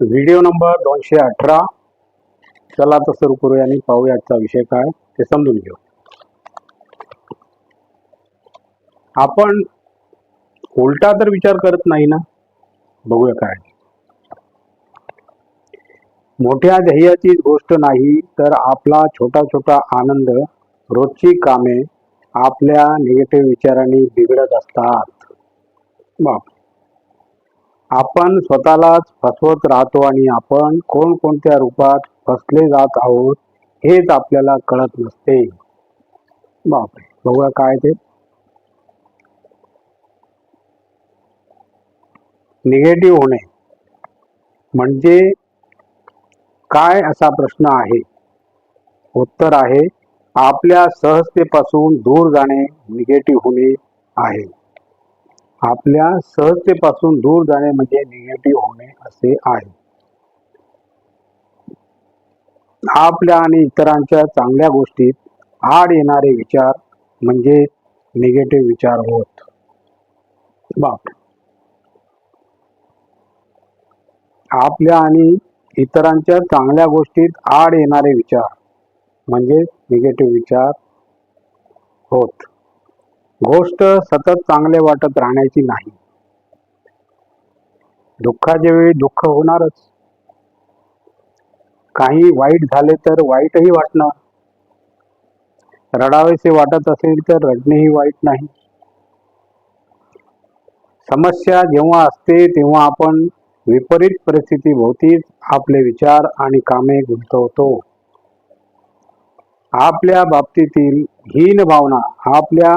Video number दोनशे अठरा. चला आता सुरू करूया आणि पाहूया आजचा विषय काय ते समजून घेऊ. आपण उलटा तर विचार करत नाही ना? बघूया काय मोठ्या ध्येयाची गोष्ट नाही तर आपला छोटा छोटा आनंद रोजची कामे आपल्या निगेटिव्ह विचारांनी बिघडत असतात. बाप. आपण स्वतःलाच फसवत राहतो आणि आपण कोणकोणत्या रूपात फसले जात आहोत हेच आपल्याला कळत नसते. बापरे बघूया काय ते. निगेटिव्ह होणे म्हणजे काय असा प्रश्न आहे? उत्तर आहे आपल्या सहजतेपासून दूर जाणे निगेटिव्ह होणे आहे. आपल्या सहजतेपासून दूर जाणे म्हणजे निगेटिव्ह होणे असे आहे. आपल्या आणि इतरांच्या चांगल्या गोष्टीत आड येणारे विचार म्हणजे निगेटिव्ह विचार होत. बाप. आपल्या आणि इतरांच्या चांगल्या गोष्टीत आड येणारे विचार म्हणजे निगेटिव्ह विचार होत. गोष्ट सतत चांगले वाटत राहण्याची नाही. दुःखाच्या वेळी दुःख होणारच. काही वाईट झाले तर वाईटही वाटणार. रडावेसे वाटत असेल तर रडणेही वाईट नाही. समस्या जेव्हा असते तेव्हा आपण विपरीत परिस्थितीभोवतीच आपले विचार आणि कामे गुंतवतो. आपल्या बाबतीतील हीन भावना आपल्या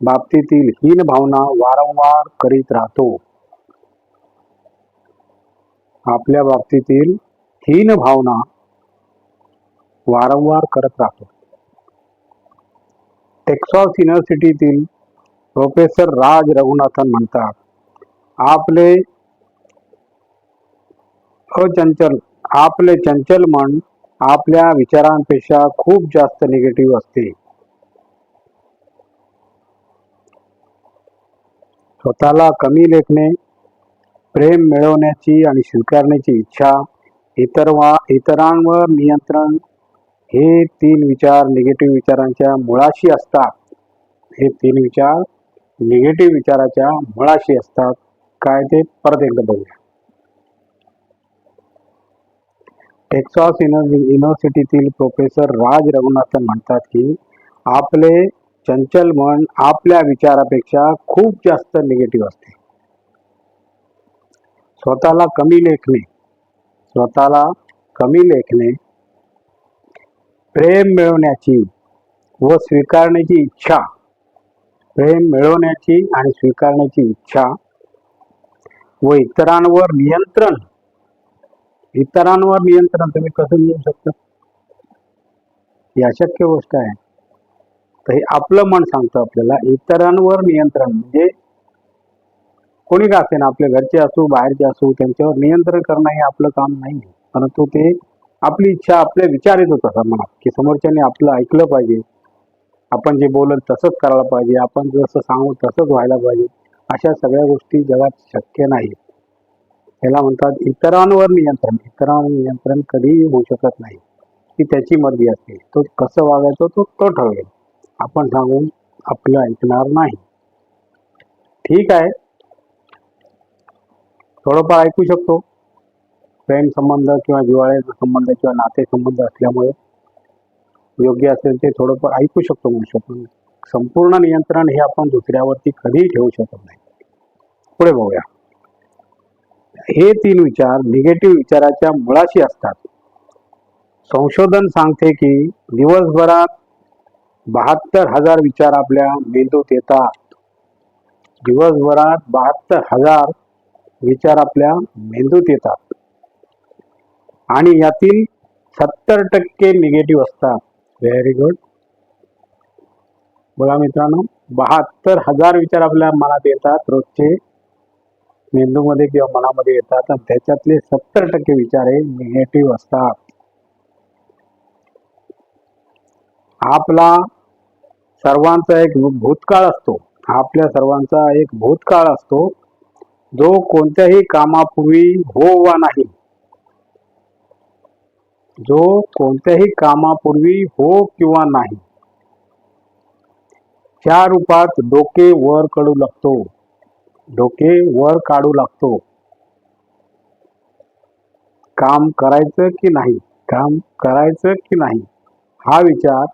बाबतीतील हीन भावना वारंवार करीत राहतो. आपल्या बाबतीतील हीन भावना वारंवार करत राहतो. टेक्सॉस युनिव्हर्सिटीतील प्रोफेसर राज रघुनाथन म्हणतात आपले अचंचल आपले चंचल मन आपल्या विचारांपेक्षा खूप जास्त निगेटिव्ह असते. स्वतःला कमी लेखणे प्रेम मिळवण्याची आणि स्वीकारण्याची इच्छा इतर वा इतरांवर नियंत्रण हे तीन विचार निगेटिव्ह विचारांच्या मुळाशी असतात. हे तीन विचार निगेटिव्ह विचाराच्या मुळाशी असतात. काय ते परत एकदा बघूया. टेक्सॉस युनिव्हर्सिटीतील प्रोफेसर राज रघुनाथन म्हणतात की आपले चंचल मन आपल्या विचारापेक्षा खूप जास्त निगेटिव्ह असते. स्वतःला कमी लेखणे स्वतःला कमी लेखणे प्रेम मिळवण्याची व स्वीकारण्याची इच्छा प्रेम मिळवण्याची आणि स्वीकारण्याची इच्छा व इतरांवर नियंत्रण. इतरांवर नियंत्रण तुम्ही कसं मिळू शकता? ही अशक्य गोष्ट आहे. तर हे आपलं मन सांगतं आपल्याला. इतरांवर नियंत्रण. म्हणजे कोणी का असेना आपल्या घरचे असू बाहेरचे असू त्यांच्यावर नियंत्रण करणं हे आपलं काम नाही. परंतु ते आपली इच्छा आपले विचार येत होता मनात की समोरच्याने आपलं ऐकलं पाहिजे. आपण जे बोलल तसंच करायला पाहिजे. आपण जसं सांगू तसंच व्हायला पाहिजे. अशा सगळ्या गोष्टी जगात शक्य नाहीत त्याला म्हणतात इतरांवर नियंत्रण. इतरांवर नियंत्रण कधीही होऊ शकत नाही. ती त्याची मर्जी असते. तो कसं वागायचं तो तो ठरवेल. आपण सांगून आपलं ऐकणार नाही. ठीक आहे. थोडंफार ऐकू शकतो. प्रेम संबंध किंवा जिवाळ्याचा संबंध किंवा नाते संबंध असल्यामुळे योग्य असेल ते थोडंफार ऐकू शकतो म्हणू शकतो संपूर्ण नियंत्रण हे आपण दुसऱ्यावरती कधीही ठेवू शकत नाही. पुढे बघूया. हे तीन विचार निगेटिव्ह विचाराच्या मुळाशी असतात. संशोधन सांगते की दिवसभरात बहात्तर हजार विचार आपल्या मेंदूत येतात. दिवसभरात बहात्तर हजार विचार आपल्या मेंदूत येतात. आणि यातील सत्तर टक्के निगेटिव्ह असतात. व्हेरी गुड बघा मित्रांनो बहात्तर हजार विचार आपल्या मनात येतात रोजचे. मेंदूमध्ये किंवा मनामध्ये येतात आणि त्याच्यातले सत्तर टक्के विचार हे निगेटिव्ह असतात. आपला सर्वांचा एक भूतकाळ असतो. आपल्या सर्वांचा एक भूतकाळ असतो. जो कोणत्याही कामापूर्वी हो वा नाही. जो कोणत्याही कामापूर्वी हो किंवा नाही. त्या रूपात डोके वर काढू लागतो. डोके वर काढू लागतो. काम करायचं की नाही? काम करायचं की नाही? हा विचार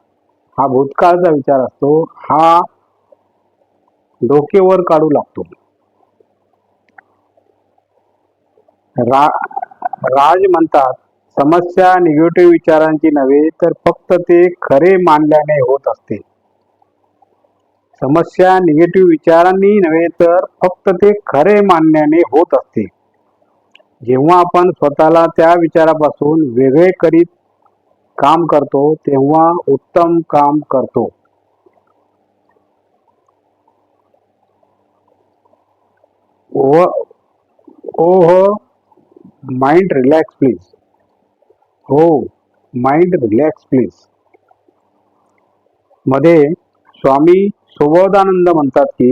हा भूतकाळचा विचार असतो. हा डोकेवर काढू लागतो. रा राज म्हणतात समस्या निगेटिव्ह विचारांची नव्हे तर फक्त ते खरे मानल्याने होत असते. समस्या निगेटिव्ह विचारांनी नव्हे तर फक्त ते खरे मानण्याने होत असते. जेव्हा आपण स्वतःला त्या विचारापासून वेगळे करीत काम करतो तेव्हा उत्तम काम करतो. ओह mind relax please oh mind relax प्लीजमध्ये Swami Subodhananda म्हणतात की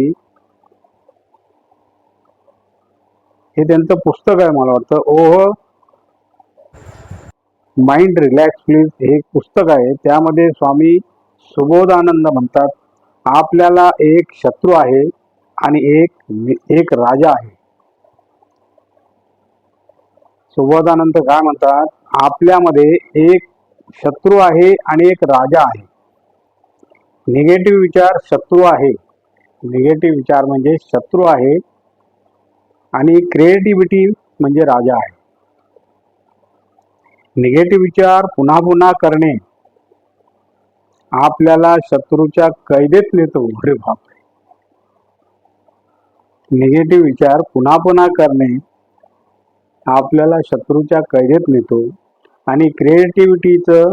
हे त्यांचं पुस्तक आहे मला वाटतं. ओह माइंड रिलॅक्स प्लीज हे पुस्तक आहे. त्यामध्ये स्वामी सुबोधानंद म्हणतात आपल्याला एक शत्रू आहे आणि एक एक राजा आहे. सुबोधानंद काय म्हणतात आपल्यामध्ये एक शत्रू आहे आणि एक राजा आहे. निगेटिव्ह विचार शत्रू आहे. निगेटिव्ह विचार म्हणजे शत्रू आहे आणि क्रिएटिव्हिटी म्हणजे राजा आहे. निगेटिव्ह विचार पुन्हा पुन्हा करणे आपल्याला शत्रूच्या कैदेत नेतो. अरे बापरे. निगेटिव्ह विचार पुन्हा पुन्हा करणे आपल्याला शत्रूच्या कैदेत नेतो आणि क्रिएटिव्हिटीचं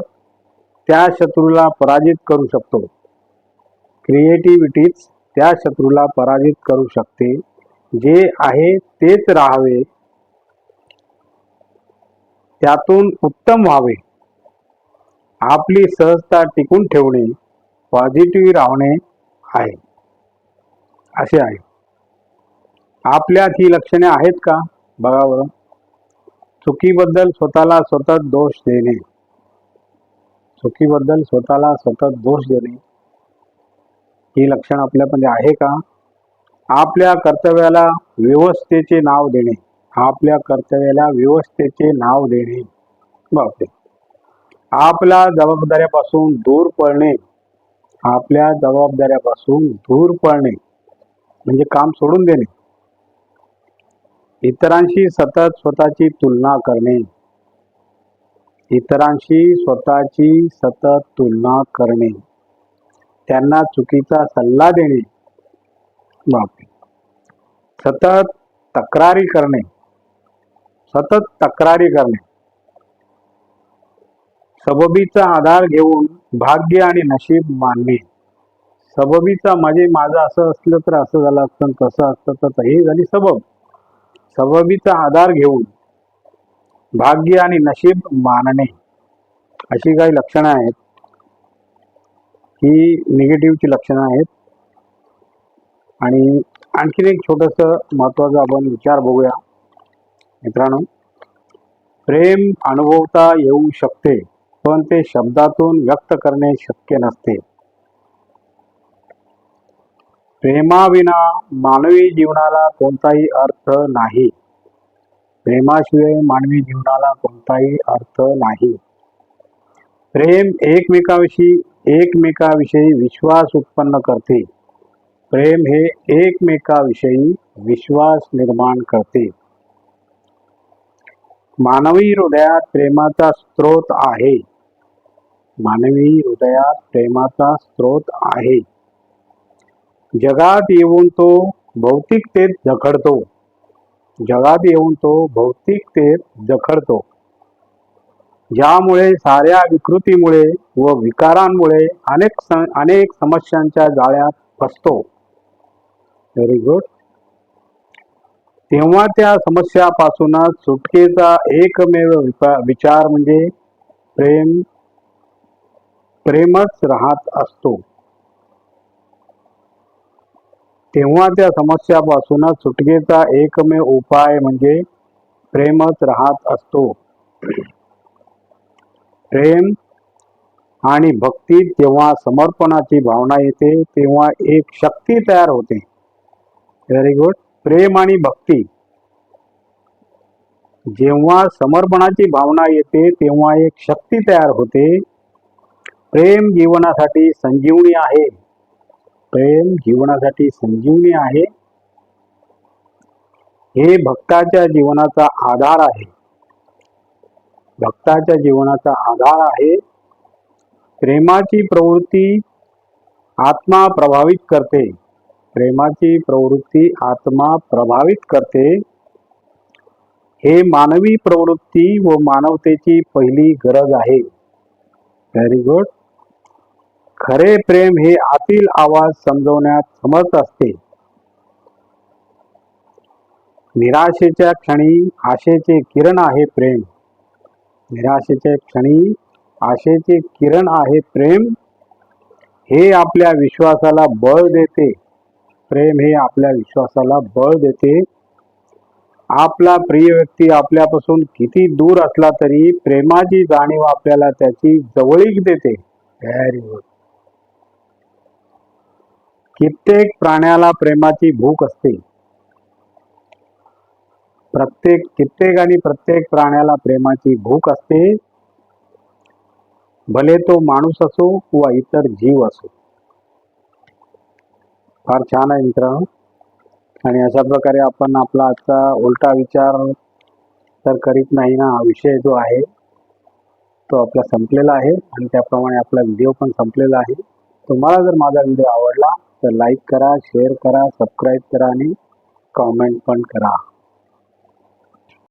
त्या शत्रूला पराजित करू शकतो. क्रिएटिव्हिटीच त्या शत्रूला पराजित करू शकते. जे आहे तेच राहावे. त्यातून उत्तम व्हावे. आपली सहजता टिकून ठेवणे पॉझिटिव्ह राहणे आहे. असे आहे. आपल्यात ही लक्षणे आहेत का? बघा चुकीबद्दल स्वतःला स्वतः दोष देणे. चुकीबद्दल स्वतःला स्वतः दोष देणे. ही लक्षण आपल्यामध्ये आहे का? आपल्या कर्तव्याला व्यवस्थेचे नाव देणे. आपल्या कर्तव्याला व्यवस्थेचे नाव देणे. बापरे. आपल्या जबाबदाऱ्यापासून दूर पडणे आपल्या जबाबदाऱ्यापासून दूर पडणे म्हणजे काम सोडून देणे. इतरांशी सतत स्वतःची तुलना करणे. इतरांशी स्वतःची सतत तुलना करणे. त्यांना चुकीचा सल्ला देणे. बापरे. सतत तक्रारी करणे. सतत तक्रारी करणे. सबबीचा आधार घेऊन भाग्य आणि नशीब मानणे. सबबीचा म्हणजे माझं असं असलं तर असं झालं असतं तसं असतं तर हे झाली सबब. सबबीचा आधार घेऊन भाग्य आणि नशीब मानणे. अशी काही लक्षणं आहेत. ही निगेटिव्हची लक्षणं आहेत. आणि आणखीन एक छोटंसं महत्त्वाचा आपण विचार बघूया. मित्रांनो प्रेम अनुभवता येऊ शकते पण ते शब्दातून व्यक्त करणे शक्य नसते. प्रेमाविना मानवी जीवनाला कोणताही अर्थ नाही. प्रेमाशिवाय मानवी जीवनाला कोणताही अर्थ नाही. प्रेम एकमेकाविषयी एकमेकाविषयी विश्वास उत्पन्न करते. प्रेम हे एकमेकाविषयी विश्वास निर्माण करते. मानवी हृदयात प्रेमाचा स्रोत आहे. मानवी हृदयात प्रेमाचा स्रोत आहे. जगात येऊन तो भौतिकतेत जखडतो. जगात येऊन तो भौतिकतेत जखडतो. ज्यामुळे साऱ्या विकृतीमुळे व विकारांमुळे अनेक अनेक समस्यांच्या जाळ्यात फसतो. व्हेरी गुड तेव्हा त्या समस्यापासूनच सुटकेचा एकमेव विचार म्हणजे प्रेम प्रेमच राहत असतो. तेव्हा त्या समस्यापासूनच सुटकेचा एकमेव उपाय म्हणजे प्रेमच राहत असतो. प्रेम आणि भक्तीत जेव्हा समर्पणाची भावना येते तेव्हा एक शक्ती तयार होते. व्हेरी गुड प्रेम आणि भक्ती. जेव्हा समर्पणाची भावना येते तेव्हा एक शक्ती तयार होते. प्रेम जीवनासाठी संजीवनी आहे. प्रेम जीवनासाठी संजीवनी आहे. हे भक्ताच्या जीवनाचा आधार आहे. भक्ताच्या जीवनाचा आधार आहे. प्रेमाची प्रवृत्ती आत्मा प्रभावित करते. प्रेमाची प्रवृत्ती आत्मा प्रभावित करते. हे मानवी प्रवृत्ती व मानवतेची पहिली गरज आहे. व्हेरी गुड खरे प्रेम हे आतील आवाज समजवण्यात समर्थ असते. निराशेच्या क्षणी आशेचे किरण आहे प्रेम. निराशेच्या क्षणी आशेचे किरण आहे प्रेम. हे आपल्या विश्वासाला बळ देते. प्रेम हे आपल्या विश्वासाला बळ देते. आपला प्रिय व्यक्ती आपल्यापासून किती दूर असला तरी प्रेमाची जाणीव आपल्याला त्याची जवळीक देते. व्हेरी गुड कित्येक प्राण्याला प्रेमाची भूक असते. प्रत्येक कित्येक आणि प्रत्येक प्राण्याला प्रेमाची भूक असते. भले तो माणूस असो किंवा इतर जीव असो. फार छान आहे मित्रांनो. आणि अशा प्रकारे आपण आपला आजचा उलटा विचार तर करीत नाही ना हा विषय जो आहे तो आपला संपलेला आहे. आणि त्याप्रमाणे आपला व्हिडिओ पण संपलेला आहे. तुम्हाला जर माझा व्हिडिओ आवडला तर लाईक करा शेअर करा सबस्क्राईब करा आणि कॉमेंट पण करा.